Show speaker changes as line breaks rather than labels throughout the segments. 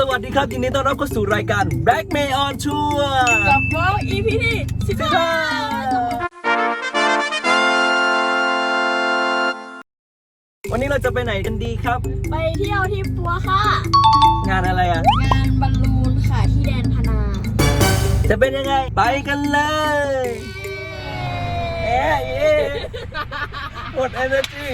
สวัสดีครับยินดีต้อนรับเข้าสู่รายการ Black May on Tour
กับวอล EP ที่สิบห้า
วันนี้เราจะไปไหนกันดีครับ
ไปเที่ยวที่ปัวค่ะ
งานอะไรอะ
งานบอลลูนค่ะที่แดนพนา
จะเป็นยังไง ไปกันเลยเอ๊ะเอ๊ะหมด energy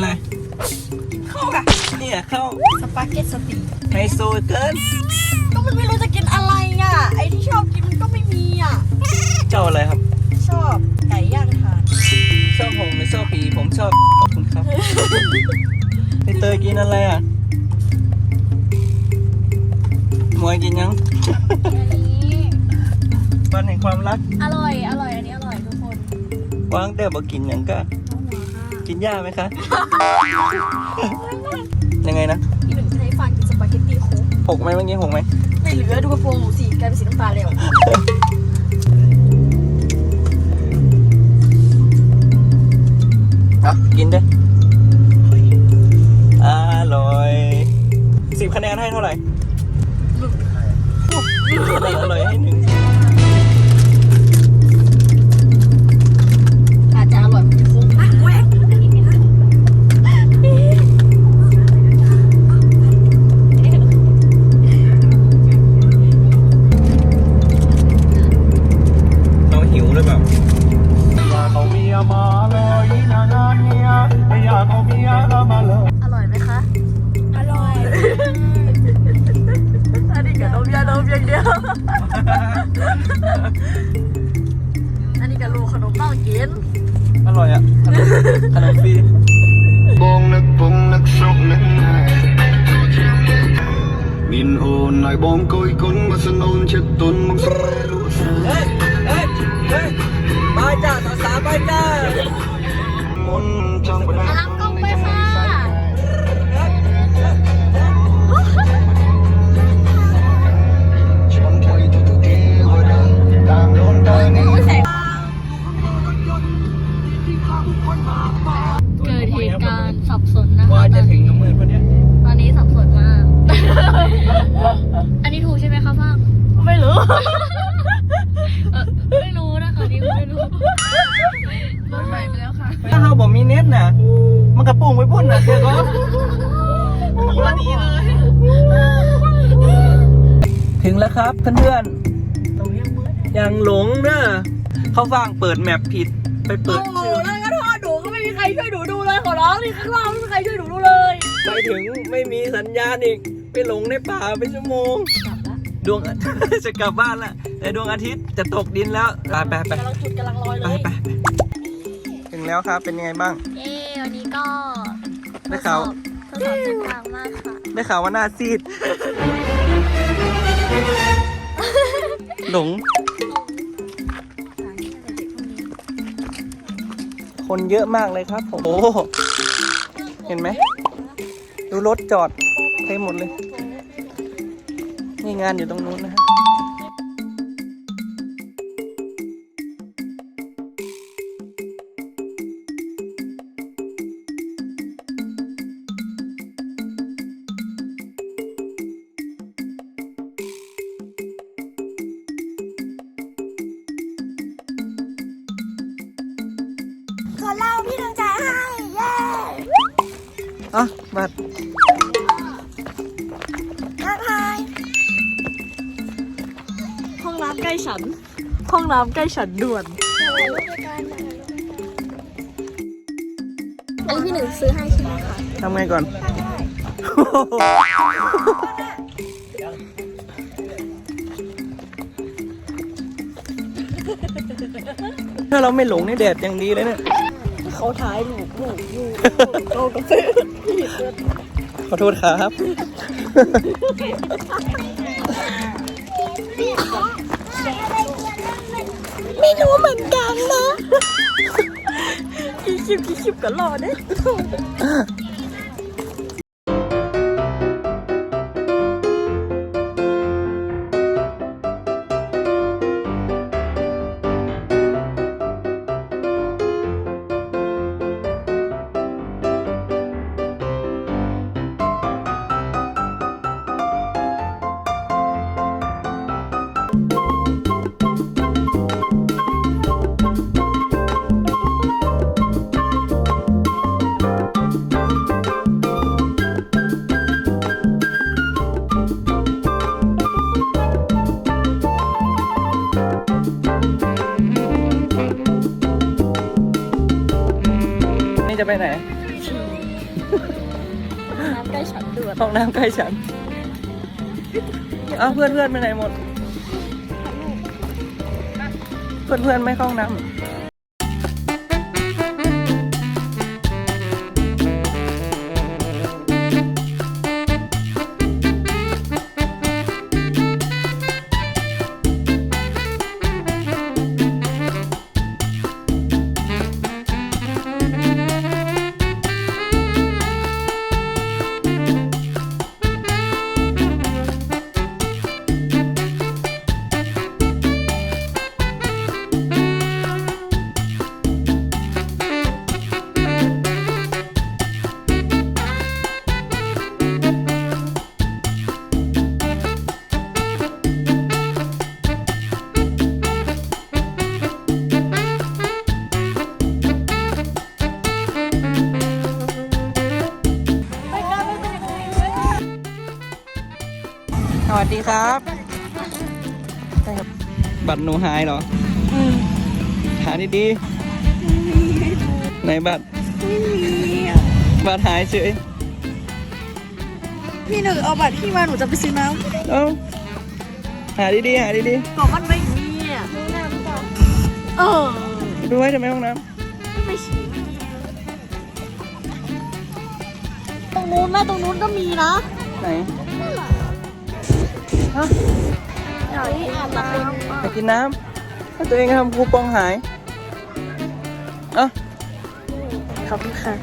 กินอะไร
เข้าค่ะ
เนี่ยเข้า
สปาเกตสตี
ไฮโซเกิน
ก็มันไม่รู้จะกินอะไรอะ ไอที่ชอบกินมันก็ไม่มีอะ
เจ้าอะไรครับ
ชอบไก่ย่างทาน
ชอบผมหรือชอบผีผมชอบขอบคุณครับไอเตยกินอะไรอะมวยกินยัง
อันนี้
บ้านแห่งความรัก
อร่อย อร่อย อันนี้อร่อยทุกคน
วางแต่บอกกินยังก็
น้องหัวค่ะ
กินหญ้าไหมคะ ยังไงนะ
ที่หนึ่งจะให้ฟังกินสปาเกตตี้โค้ก
หกไหมเมื่อกี้หกไหม
ไม่เหลือดูกระโปรงหนูสีกลายเป็นสีน้ำตาลเลยอะ
อะกินด้วยอร่อยสิบคะแนนให้เท่าไหร่ อร่อยให้หนึ่ง
นจัง แล้วค
รับเพื่อนๆยังหลงนะเขาฟังเปิดแมปผิดไปเปิ
โอ้
ด
โห
ชื่อ
แล้วก็ทอดหนูก็ไม่มีใครช่วยหนูดูเลยขอร้องนี่ข้างล่างไม่มีใครช่วยหนูดูเลย
ไปถึงไม่มีสัญญาณอีกไปหลงในป่าเป็นชั่วโมง
กลับละ
ดวง จะกลับบ้านละแต่ดวงอาทิตย์จะตกดินแล้วไปไปไป
กำลังจุดกำลังลอยเล
ไป
ย
ไปถึงแล้วครับเป็นยังไงบ้าง
เย้วันนี้ก็
ได้ข่าว
ทดสอบเส้นทางมากค่ะ
ได้ข่าวว่าหน้าซีด หลง คนเยอะมากเลยครับผม โอ้โหเห็นไหม ดูรถจอดเต็มหมดเลย นี่งานอยู่ตรงนู้นนะฮะ
อะ
บัตร
ทักทายห้องน้ำใกล้ฉัน ห้องน้ำใกล้ฉันด่วน อันนี้พี่หนึ่งซื้อให้ใช่ไหมคะ
ทำไงก่อน ถ้าเราไม่หลงนี่แดดอย่างดีเลยเนี่ย
เขาท้ายหนูหนูอยู่เราก็ซื้อ
ขอโทษครับ
ไม่รู้เหมือนกันนะกี่คลิปกี่คลิปก็รอเนี่ ล้ฉัน เอา
เพื่อนเพื่อนไปไหนหมด เพื่อนเพื่อนไม่เข้าห้งน้ำ บัตรหนูหายเหรอหาดีๆไหนบัตร
ไม่มีอะ
บัตรหายเฉย
พี่หนึ่งเอาบัตรพี่มาหนูจะไปซื้อน้
เอ้าหาดีๆหาดีำ
ก็มันไม่มีอะซื้อน้ำก่อนเออ
ๆดูไว้ทำไมห้องน้
ไม่ฉี่ตรงนู้นแม่ตรงนู้นก็มีนะำ
ไหน ฮะ
อยากที่อาบน้ำ
ไปกินน้ำถ้าตัวเองทำคูปองหายเอ้า
ขอบคุณค่ะ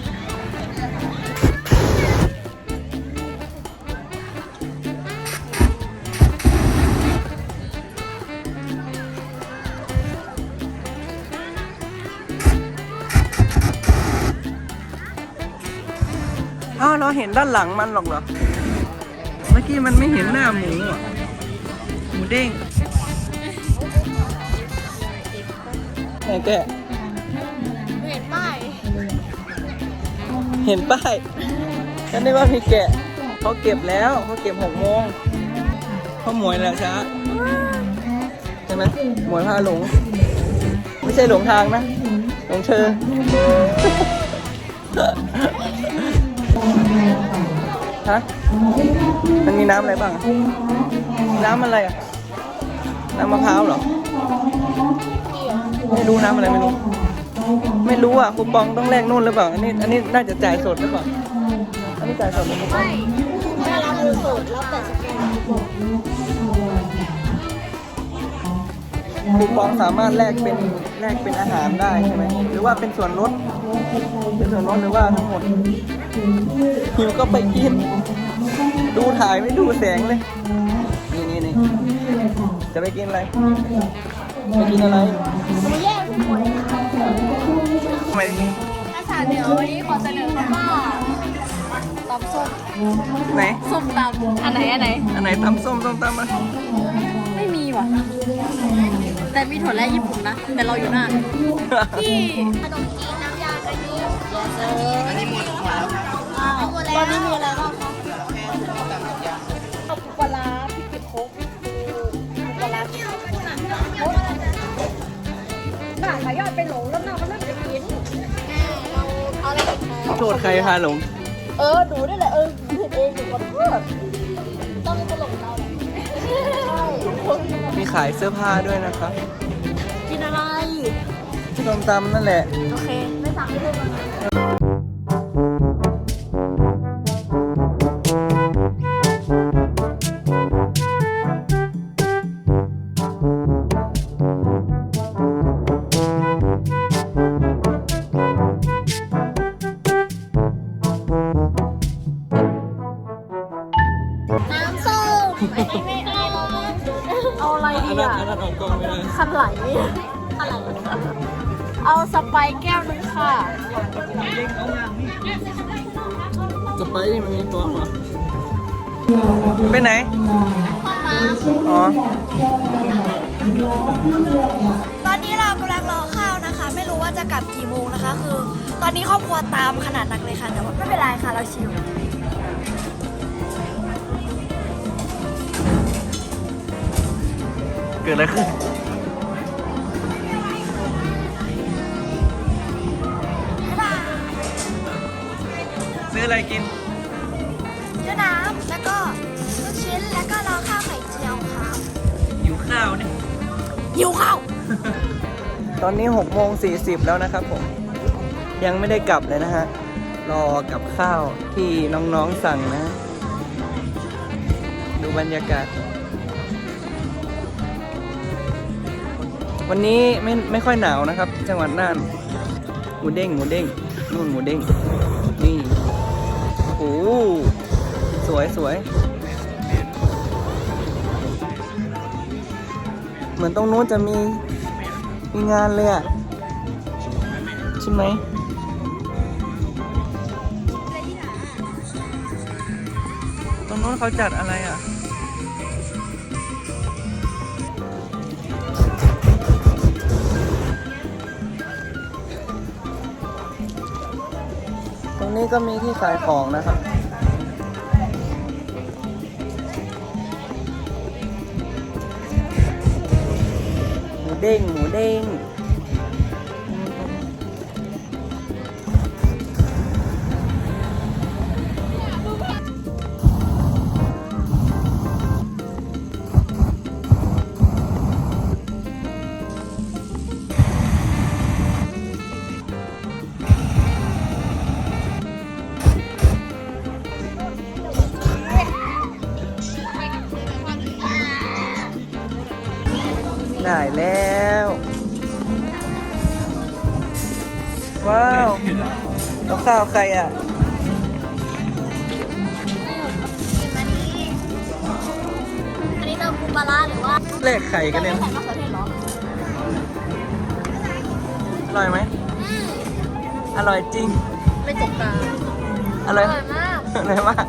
อ้าวเราเห็นด้านหลังมันหรอกเหรอ เมื่อกี้มันไม่เห็นหน้าหมูอะหมู เด้งไหนแกะ
เห็นป้าย
เห็นป้ายฉันนึกว่ามีแกะเขาเก็บแล้วเขาเก็บหกโมงเขาหมวยแล้วช้าใช่ไหมหมวยพาหลง ไม่ใช่หลงทางนะ หลงเธอฮะมันมีน้ำอะไรบ้างอะน้ำอะไรอะ น้ำมะพร้าวเหรอ ไม่รู้น้ำอะไรไม่รู้ ไม่รู้อะคูปองต้องแลกนู่นหรือเปล่า อันนี้ อันนี้น่าจะจ่ายสดหรือเปล่า อันนี้จ่ายสดหรือเปล่า
ถ้าเราดูสูตรแล้วแต่สแกน
คูปองสามารถแลกเป็นแลกเป็นอาหารได้ใช่ไหมหรือว่าเป็นส่วนลดเป็นส่วนลดหรือว่าทั้งหมดหิวก็ไปกิน ดูถ่ายไม่ดูแสงเลย จะไปกินอะไร ไปกินอะไร
มาแย่งหมด
ทำไม
ภาษาเหนือวันนี้ขอเสนอคำว่าตำส้ม
ไหน
ส้มตำอันไหนอันไหน
อันไหนตำส้มส้มตำอะ
ไม่มีว่ะ แต่มีถั่วแระญี่ปุ่นนะ แต่เราอยู่หน้าที่ขนมจีนน้ำยากะทิอันนี้หมดแล้วตอนนี้มีอะไรบ้างคะ
โทษใครพาหลง
เออหนูนี่แหละเออหนูเองหนูขอโทษต้องเป็นตลกเราแหละใช่
มีขายเสื้อผ้าด้วยนะครับ
กินอะไร
ส้มตำนั่นแหละ
โอเค ไม่สั่งให้เพื่อนมาน้ ไม่เอาเอาอะไรดีอะ
อันนั้นออกกล้องไม่ได้
คันไหลคันไหลเอาสไปร์แก้วหนึงค่ะ
สไปซ์มันมีตัวเหรอไปไหน อ๋อ
ตอนนี้เรากำลังรอข้าวนะคะ ไม่รู้ว่าจะกลับกี่โมงนะคะ คือ ตอนนี้ครอบครัวตามขนาดหนักเลยค่ะ แต่ว่าไม่เป็นไรค่ะ เราชิล
กิดอะไรขึ้นอะไรกิน
ซื้อน้ำแล้วก็ลูกชิ้นแล้วก็รอข้าวไข่เจียวครับ
หิวข้าวเนี่ย
หิวข้าว
ตอนนี้6โมง40 แล้วนะครับผม ยังไม่ได้กลับเลยนะฮะ รอกับข้าวที่น้องๆสั่งนะ ดูบรรยากาศ วันนี้ไม่ไม่ค่อยหนาวนะครับ จังหวัดน่านหมูเด้งหมูเด้งนู่นหมูเด้งนี่โอ้สวยสวยเหมือนตรงนู้นจะมีมีงานเลยอะใช่ไหมตรงนู้นเขาจัดอะไรอะ นี่ก็มีที่ขายของนะครับ หมูเด้งหมูเด้ง ว้าวแล้วข้าวใครอะ
อันนี้เติมปูปลาร้าหรือว่า
เลขไข่กันเนี่ย
ใส่มะเขือเทศเหรอ
อร่อยไหมอร่อยจริง
ไม่จกตา
อร่อย
อร่อยมาก
อร่อยมาก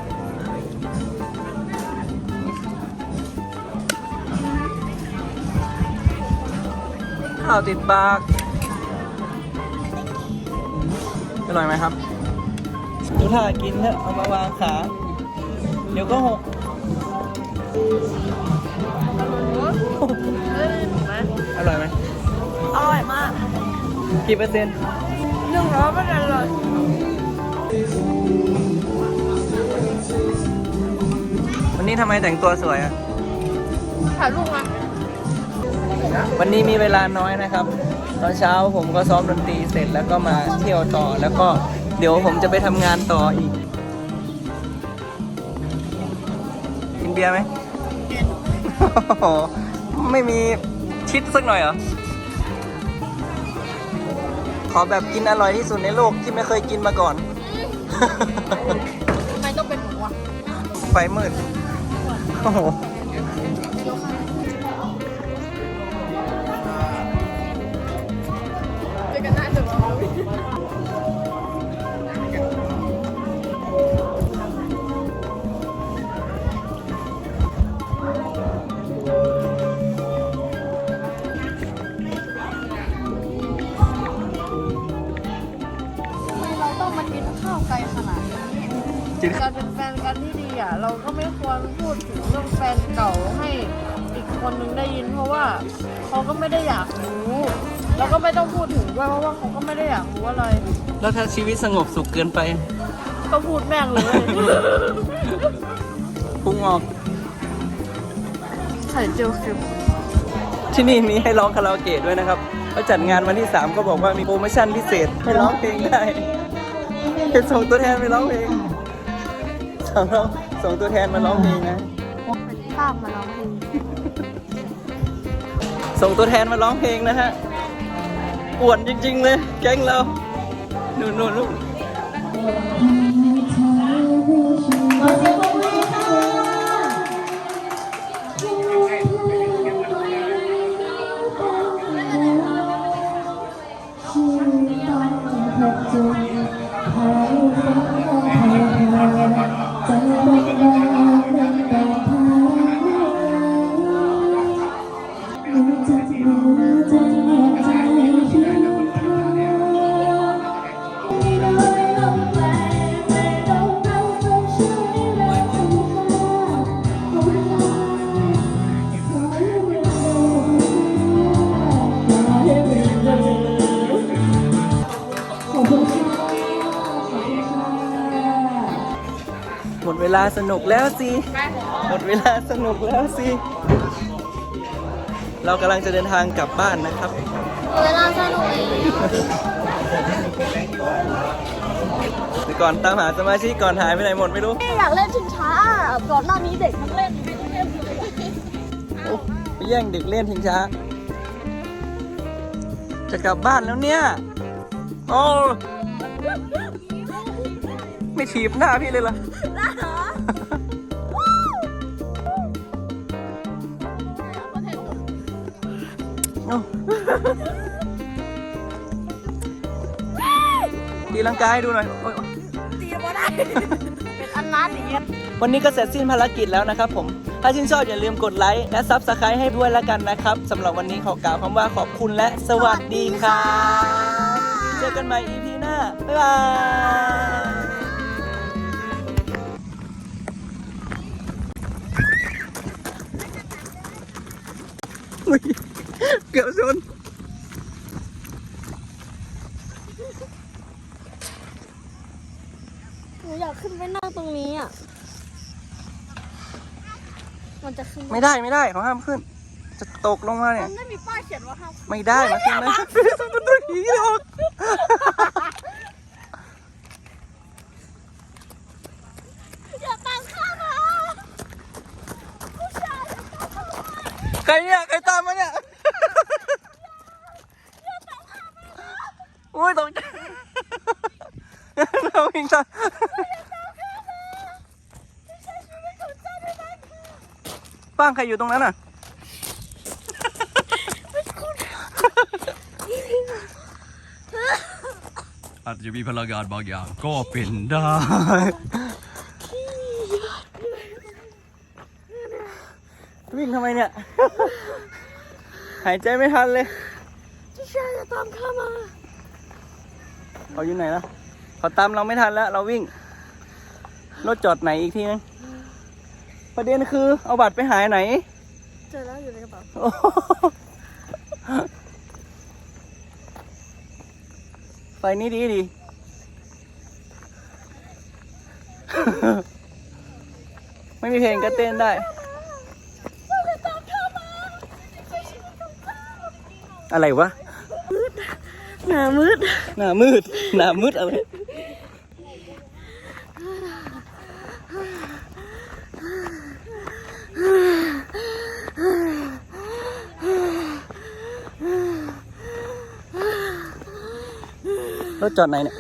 ข้าวติดปาก อร่อยไหมครับดูถ้ากินเถอะเอามาวางขา เดี๋ยวก็หกอร่อยไหม
อร่อยมาก
กี่เปอร์เซ็นต์
หนึ่งร้อยเปอร์เซ็นต์เลย
วันนี้ทำไมแต่งตัวสวยอะ
ถ่ายรูปมา
วันนี้มีเวลาน้อยนะครับ ตอนเช้าผมก็ซ้อมดนตรีเสร็จแล้วก็มาเที่ยวต่อแล้วก็เดี๋ยวผมจะไปทำงานต่ออีก กินเบียร์ไหมโอ้โหไม่มีชิดสักหน่อยเหรอ ขอแบบกินอร่อยที่สุดในโลกที่ไม่เคยกินมาก่อน
ทำไมต้องเป็นหมูอะ
ไฟมืด โอ้โห
มากินข้าวไกลขนาดนี้
จริง
การเป็นแฟนกันที่ดีอะ เราก็ไม่ควรพูดถึงเรื่องแฟนเก่าให้อีกคนนึงได้ยิน เพราะว่าเขาก็ไม่ได้อยากรู้ แล้วก็ไม่ต้องพูดถึงด้วยเพราะว่าเขาก็ไม่ได้อยากรู้อะไร
แล้วถ้าชีวิตสงบสุขเกินไป
ก็พูดแม่งเลย
พุ่งออก
ไข่เจียวเค็ม
ที่นี่มีให้ร้องคาราโอเกะด้วยนะครับเขาจัดงานวันที่ 3 ก็บอกว่ามีโปรโมชั่นพิเศษให้ร้องเพลงได้ให้ ส่งตัวแทนไปร้องเพลงส่งเราส่งตัวแทนมาร้องเพลงนะ
ข้ามมาแล้วเพลง
ส่งตัวแทนมาร้องเพลงนะฮะป่วนจริง ๆ เลย แก๊งเรานู่นนู่นนู่นลาส นุกแล้วสิหมดเวลาสนุกแล้วสิ เรากำลังจะเดินทางกลับบ้านนะครับ
เวลาสนุก
แต่ก่อนตามหาสมาชิกก่อนหายไปไหนหมดไม่รู้
อยากเล่นชิงช้าก่อนหน้านี้เด็กมันเล่นเล่นอยู่
โอ้ไปแย่งเด็กเล่นทิ้งช้า จะกลับบ้านแล้วเนี่ยโอ้ไม่ถีบหน้าพี่เลยเห ตีลังกายดูหน่อยโอ๊ยโอ๊ย
เป็นอันนัดอย่างเงี้ย
วันนี้ก็เสร็จสิ้นภารกิจแล้วนะครับผม ถ้าชื่นชอบอย่าลืมกดไลค์และซับสไครต์ให้ด้วยแล้วกันนะครับสำหรับวันนี้ขอกล่าวคำว่าขอบคุณและสวัสดีครับเจอกันใหม่ EP หน้า บ๊ายบายอุ๊ย เกือบชน
หนูอยากขึ้นไปนั่งตรงนี้อะ มันจะขึ้น
ไม่ได้ไม่ได้เขาห้ามขึ้น จะตกลงมาเนี่ย
มันไม่มีป้ายเขียนว่าห้าม
ไม่ได้มาขึ้นนะมันตัวผีหรอก
อย่าตามข้ามา
ใครเนี่ยใครตามมาเนี่ย อ้ยตกใจเราวิ่งตามป้างใครอยู่ตรงนั้นอะ
อาจจะมีพลังงานบางอย่างก็เป็นได้
วิ่งทำไมเนี่ย หายใจไม่ทันเลย
พี่ชายจะตามข้ามา
เขาอยู่ไหนแล้วเขาตามเราไม่ทันแล้ว เราวิ่ง รถจอดไหนอีกทีนึงประเด็นคือเอาบัตรไปหายไหน
เจอแล้วอยู่ในกระเป๋า
โอ้โหไฟนี้ดีดี ไม่มีเพลงก็เต้นได้ อะไรวะ
หนามืด
หน้ามืด หน้ามืดอะไร รถจอดไหนเนี่ย